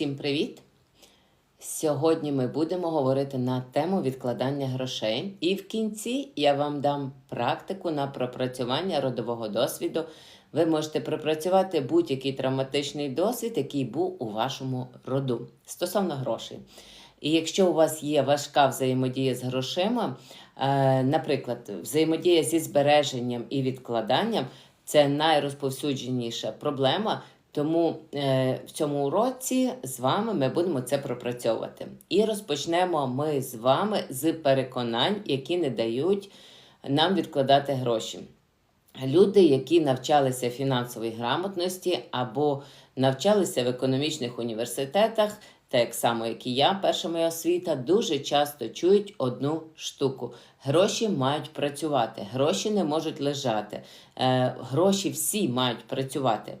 Всім привіт! Сьогодні ми будемо говорити на тему відкладання грошей, і в кінці я вам дам практику на пропрацювання родового досвіду. Ви можете пропрацювати будь-який травматичний досвід, який був у вашому роду стосовно грошей. І якщо у вас є важка взаємодія з грошима, е, наприклад, взаємодія зі збереженням і відкладанням, це найрозповсюдженіша проблема. Тому е, в цьому уроці з вами ми будемо це пропрацьовувати. І розпочнемо ми з вами з переконань, які не дають нам відкладати гроші. Люди, які навчалися фінансовій грамотності або навчалися в економічних університетах, так само, як і я, перша моя освіта, дуже часто чують одну штуку: гроші мають працювати, гроші не можуть лежати, е, гроші всі мають працювати.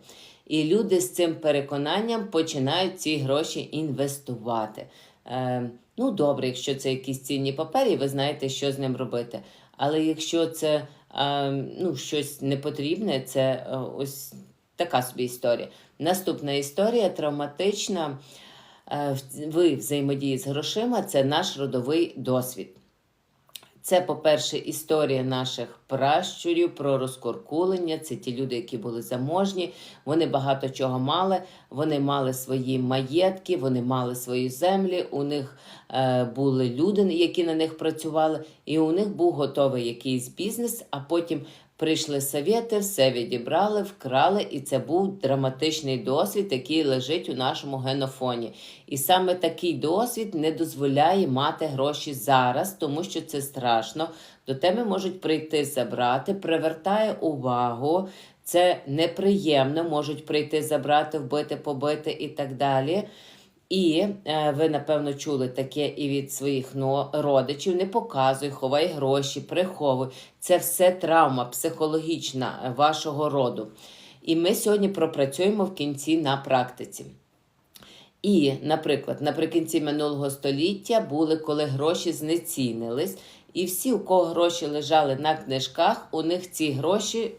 І люди з цим переконанням починають ці гроші інвестувати. Е, ну, добре, якщо це якісь цінні папери, ви знаєте, що з ним робити. Але якщо це е, ну, щось непотрібне, це е, ось така собі історія. Наступна історія травматична. Е, ви взаємодії з грошима це наш родовий досвід. Це, по-перше, історія наших пращурів про розкоркулення. Це ті люди, які були заможні, вони багато чого мали. Вони мали свої маєтки, вони мали свої землі. У них е, були люди, які на них працювали, і у них був готовий якийсь бізнес. А потім прийшли совєти, все відібрали, вкрали, і це був драматичний досвід, який лежить у нашому генофоні. І саме такий досвід не дозволяє мати гроші зараз, тому що це страшно. До тебе можуть прийти забрати, привертає увагу. Це неприємно, можуть прийти забрати, вбити, побити і так далі. І е, ви, напевно, чули таке і від своїх родичів: не показуй, ховай гроші, приховуй. Це все травма психологічна вашого роду. І ми сьогодні пропрацюємо в кінці на практиці. І, наприклад, наприкінці минулого століття були, коли гроші знецінились, і всі, у кого гроші лежали на книжках, у них ці гроші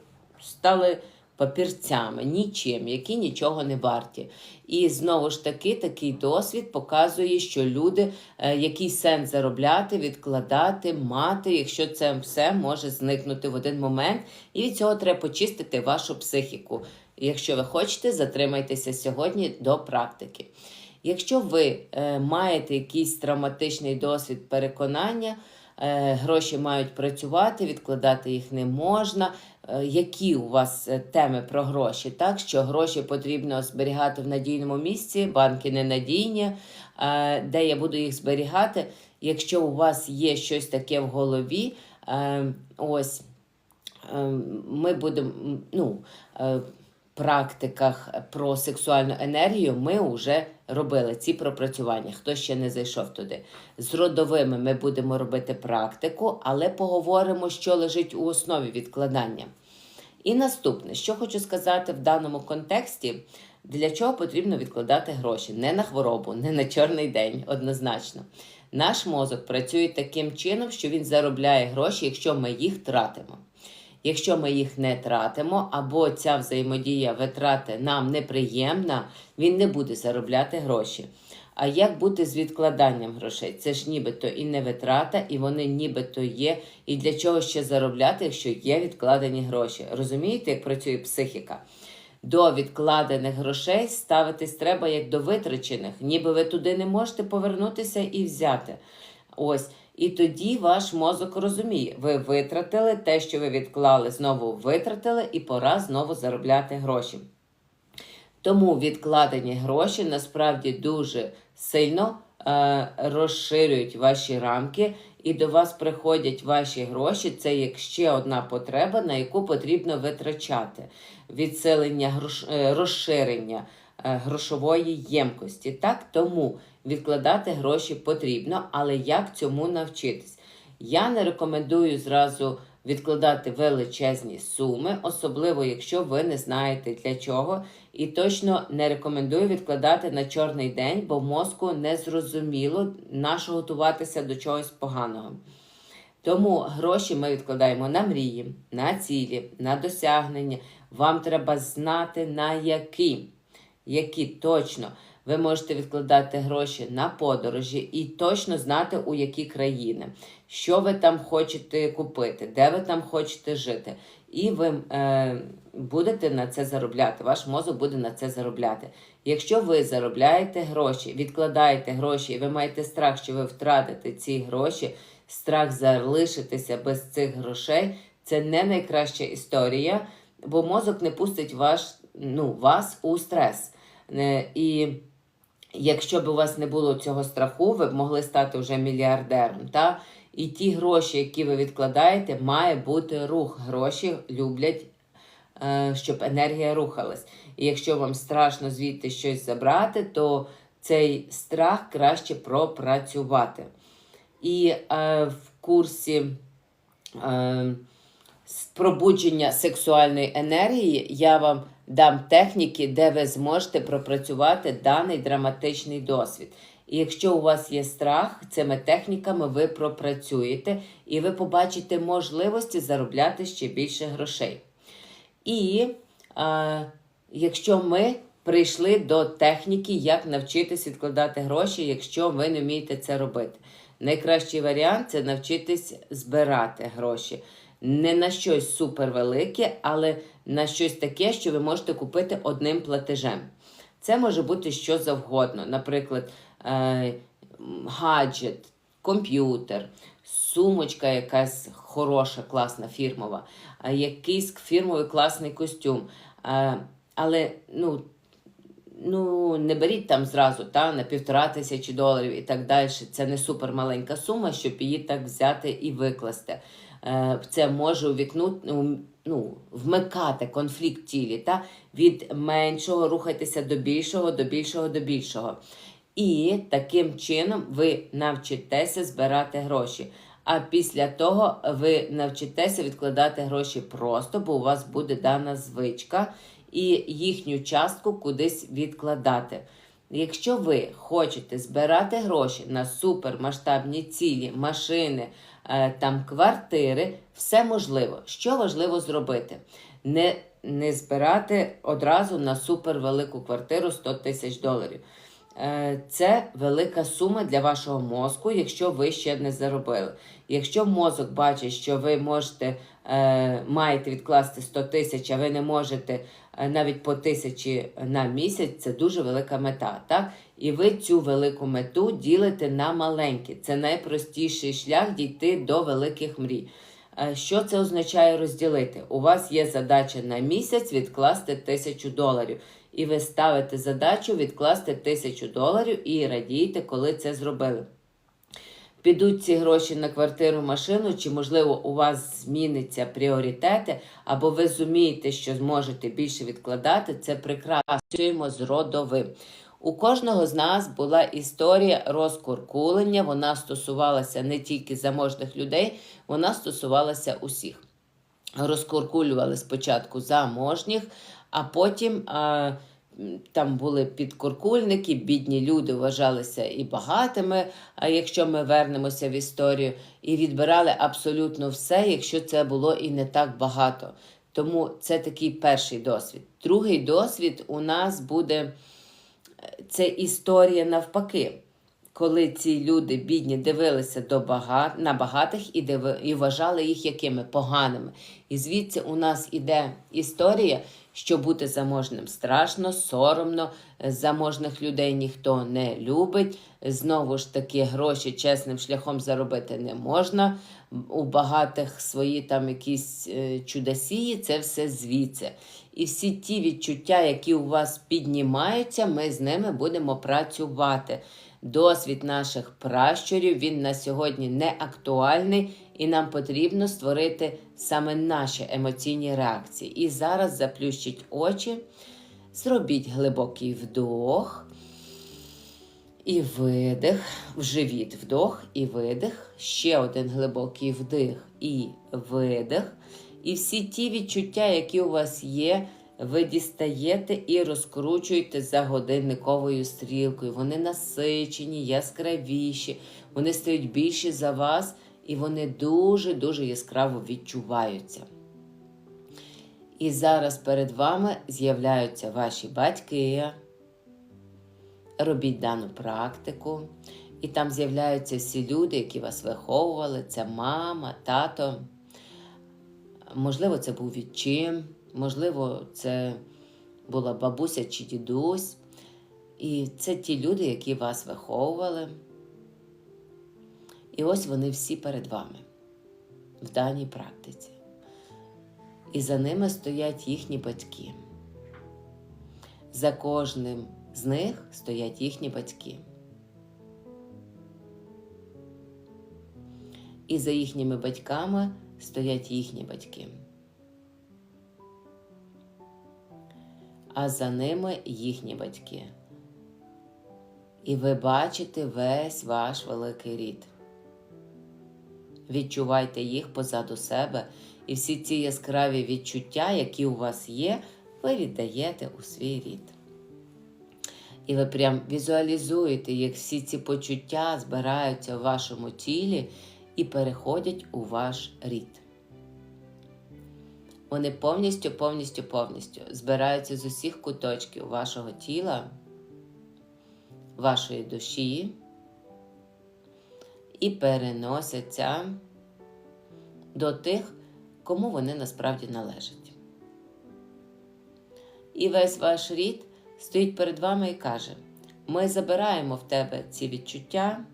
стали папірцями, нічим, які нічого не варті. І знову ж таки, такий досвід показує, що люди е, який сенс заробляти, відкладати, мати, якщо це все може зникнути в один момент. І від цього треба почистити вашу психіку. Якщо ви хочете, затримайтеся сьогодні до практики. Якщо ви е, маєте якийсь травматичний досвід переконання, е, гроші мають працювати, відкладати їх не можна. Е, які у вас е, теми про гроші? Так, що гроші потрібно зберігати в надійному місці, банки ненадійні, е, де я буду їх зберігати. Якщо у вас є щось таке в голові, ось ми будемо ну, практиках про сексуальну енергію ми вже робили ці пропрацювання. Хто ще не зайшов туди. З родовими ми будемо робити практику, але поговоримо, що лежить у основі відкладання. І наступне, що хочу сказати в даному контексті, для чого потрібно відкладати гроші? Не на хворобу, не на чорний день, однозначно. Наш мозок працює таким чином, що він заробляє гроші, якщо ми їх тратимо. Якщо ми їх не тратимо, або ця взаємодія витрати нам неприємна, він не буде заробляти гроші. А як бути з відкладанням грошей? Це ж нібито і не витрата, і вони нібито є. І для чого ще заробляти, якщо є відкладені гроші? Розумієте, як працює психіка? До відкладених грошей ставитись треба як до витрачених, ніби ви туди не можете повернутися і взяти. Ось. І тоді ваш мозок розуміє, ви витратили те, що ви відклали, знову витратили, і пора знову заробляти гроші. Тому відкладені гроші насправді дуже сильно е, розширюють ваші рамки, і до вас приходять ваші гроші. Це як ще одна потреба, на яку потрібно витрачати відселення грош, е, розширення е, грошової ємкості. Так, тому відкладати гроші потрібно, але як цьому навчитись? Я не рекомендую зразу відкладати величезні суми, особливо якщо ви не знаєте для чого. І точно не рекомендую відкладати на чорний день, бо мозку не зрозуміло нащо готуватися до чогось поганого. Тому гроші ми відкладаємо на мрії, на цілі, на досягнення. Вам треба знати на які. Які точно. Ви можете відкладати гроші на подорожі і точно знати, у які країни, що ви там хочете купити, де ви там хочете жити. І ви е, будете на це заробляти. Ваш мозок буде на це заробляти. Якщо ви заробляєте гроші, відкладаєте гроші, і ви маєте страх, що ви втратите ці гроші, страх залишитися без цих грошей, це не найкраща історія, бо мозок не пустить ваш, ну, вас у стрес. Е, І якщо б у вас не було цього страху, ви б могли стати вже мільярдером. Та? І ті гроші, які ви відкладаєте, має бути рух. Гроші люблять, е, щоб енергія рухалась. І якщо вам страшно звідти щось забрати, то цей страх краще пропрацювати. І е, в курсі е, пробудження сексуальної енергії я вам дам техніки, де ви зможете пропрацювати даний драматичний досвід. І якщо у вас є страх, цими техніками ви пропрацюєте і ви побачите можливості заробляти ще більше грошей. І а, якщо ми прийшли до техніки, як навчитись відкладати гроші, якщо ви не вмієте це робити. Найкращий варіант це навчитись збирати гроші. Не на щось супервелике, але на щось таке, що ви можете купити одним платежем. Це може бути що завгодно, наприклад, е, гаджет, комп'ютер, сумочка якась хороша, класна, фірмова, е, якийсь фірмовий класний костюм. Е, але ну, ну, не беріть там зразу та, на півтора тисячі доларів і так далі. Це не супер маленька сума, щоб її так взяти і викласти. Е, Це може увікнути, ну, вмикати конфлікт тілі. Та? Від меншого рухайтеся до більшого, до більшого, до більшого. І таким чином ви навчитеся збирати гроші. А після того ви навчитеся відкладати гроші просто, бо у вас буде дана звичка і їхню частку кудись відкладати. Якщо ви хочете збирати гроші на супермасштабні цілі, машини, там квартири, все можливо. Що важливо зробити? Не не збирати одразу на супервелику квартиру 100 тисяч доларів. Е, Це велика сума для вашого мозку, якщо ви ще не заробили. Якщо мозок бачить, що ви можете е, маєте відкласти 100 тисяч, а ви не можете е, навіть по тисячі на місяць, це дуже велика мета. так? І ви цю велику мету ділите на маленькі. Це найпростіший шлях дійти до великих мрій. Що це означає розділити? У вас є задача на місяць відкласти тисячу доларів. І ви ставите задачу відкласти тисячу доларів і радієте, коли це зробили. Підуть ці гроші на квартиру, машину, чи, можливо, у вас зміниться пріоритети, або ви зумієте, що зможете більше відкладати, це прекрасно з родовим. У кожного з нас була історія розкуркулення, вона стосувалася не тільки заможних людей, вона стосувалася усіх. Розкуркулювали спочатку заможніх, а потім а, там були підкуркульники, бідні люди вважалися і багатими, а якщо ми вернемося в історію, і відбирали абсолютно все, якщо це було і не так багато. Тому це такий перший досвід. Другий досвід у нас буде це історія навпаки. Коли ці люди бідні дивилися до багат, на багатих і диви, і вважали їх якими поганими. І звідси у нас іде історія, що бути заможним страшно, соромно, заможних людей ніхто не любить. Знову ж таки, гроші чесним шляхом заробити не можна. У багатих свої там якісь е, чудосії, це все звідси. І всі ті відчуття, які у вас піднімаються, ми з ними будемо працювати. Досвід наших пращурів він на сьогодні не актуальний, і нам потрібно створити саме наші емоційні реакції. І зараз заплющіть очі, зробіть глибокий вдох і видих, в живіт вдох і видих. Ще один глибокий вдих і видих. І всі ті відчуття, які у вас є, ви дістаєте і розкручуєте за годинниковою стрілкою. Вони насичені, яскравіші, вони стають більші за вас, і вони дуже-дуже яскраво відчуваються. І зараз перед вами з'являються ваші батьки, робіть дану практику, і там з'являються всі люди, які вас виховували. Це мама, тато. Можливо, це був відчим, можливо, це була бабуся чи дідусь. І це ті люди, які вас виховували. І ось вони всі перед вами в даній практиці. І за ними стоять їхні батьки. За кожним з них стоять їхні батьки. І за їхніми батьками стоять їхні батьки. А за ними їхні батьки. І ви бачите весь ваш великий рід. Відчувайте їх позаду себе, і всі ці яскраві відчуття, які у вас є, ви віддаєте у свій рід. І ви прям візуалізуєте, як всі ці почуття збираються в вашому тілі і переходять у ваш рід. Вони повністю, повністю, повністю збираються з усіх куточків вашого тіла, вашої душі і переносяться до тих, кому вони насправді належать. І весь ваш рід стоїть перед вами і каже: ми забираємо в тебе ці відчуття,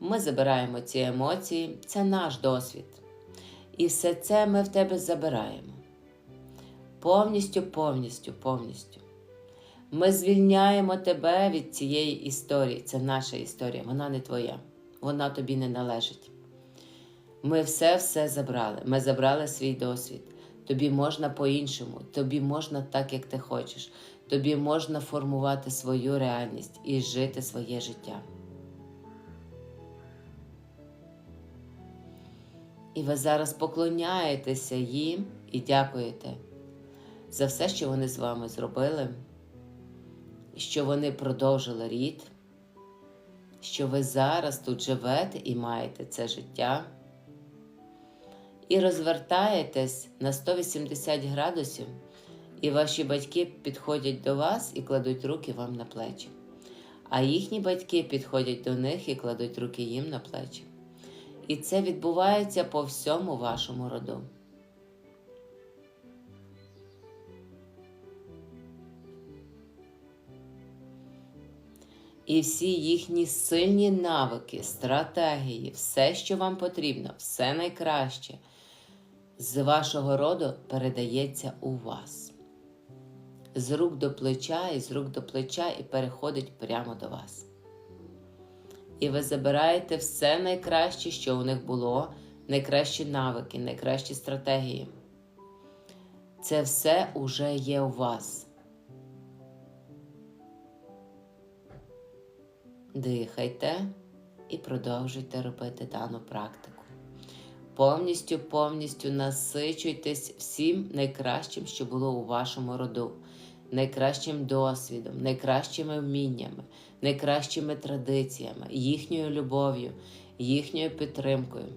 ми забираємо ці емоції, це наш досвід. І все це ми в тебе забираємо. Повністю, повністю, повністю. Ми звільняємо тебе від цієї історії. Це наша історія, вона не твоя, вона тобі не належить. Ми все-все забрали. Ми забрали свій досвід. Тобі можна по-іншому, тобі можна так, як ти хочеш. Тобі можна формувати свою реальність і жити своє життя. І ви зараз поклоняєтеся їм і дякуєте за все, що вони з вами зробили, що вони продовжили рід, що ви зараз тут живете і маєте це життя. І розвертаєтесь на 180 градусів, і ваші батьки підходять до вас і кладуть руки вам на плечі. А їхні батьки підходять до них і кладуть руки їм на плечі. І це відбувається по всьому вашому роду. І всі їхні сильні навики, стратегії, все, що вам потрібно, все найкраще з вашого роду передається у вас. З рук до плеча і з рук до плеча і переходить прямо до вас. І ви забираєте все найкраще, що у них було, найкращі навики, найкращі стратегії. Це все уже є у вас. Дихайте і продовжуйте робити дану практику. Повністю, повністю насичуйтесь всім найкращим, що було у вашому роду, найкращим досвідом, найкращими вміннями, найкращими традиціями, їхньою любов'ю, їхньою підтримкою.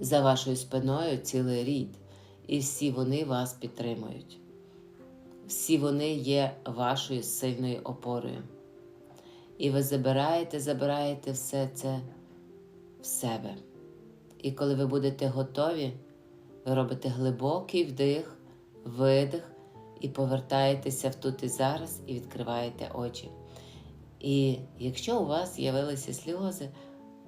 За вашою спиною цілий рід, і всі вони вас підтримують. Всі вони є вашою сильною опорою. І ви забираєте, забираєте все це в себе. І коли ви будете готові, ви робите глибокий вдих, видих і повертаєтеся в тут і зараз і відкриваєте очі. І якщо у вас з'явилися сльози,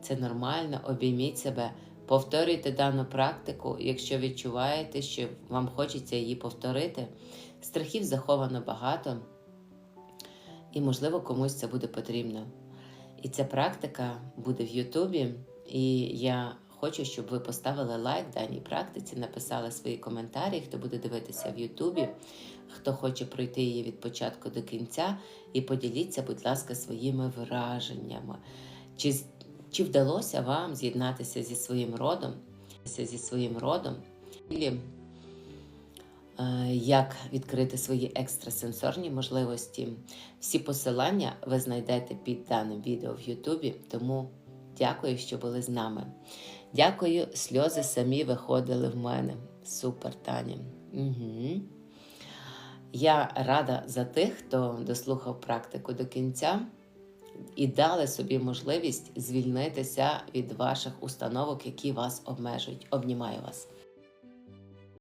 це нормально, обійміть себе, повторюйте дану практику, якщо відчуваєте, що вам хочеться її повторити. Страхів заховано багато, і, можливо, комусь це буде потрібно. І ця практика буде в Ютубі, і я Хочу, щоб ви поставили лайк даній практиці, написали свої коментарі, хто буде дивитися в Ютубі, хто хоче пройти її від початку до кінця, і поділіться, будь ласка, своїми враженнями. Чи чи вдалося вам з'єднатися зі своїм родом, зі своїм родом, як відкрити свої екстрасенсорні можливості? Всі посилання ви знайдете під даним відео в Ютубі, тому дякую, що були з нами. Дякую, сльози самі виходили в мене. Супер, Таня. Угу. Я рада за тих, хто дослухав практику до кінця і дали собі можливість звільнитися від ваших установок, які вас обмежують. Обнімаю вас.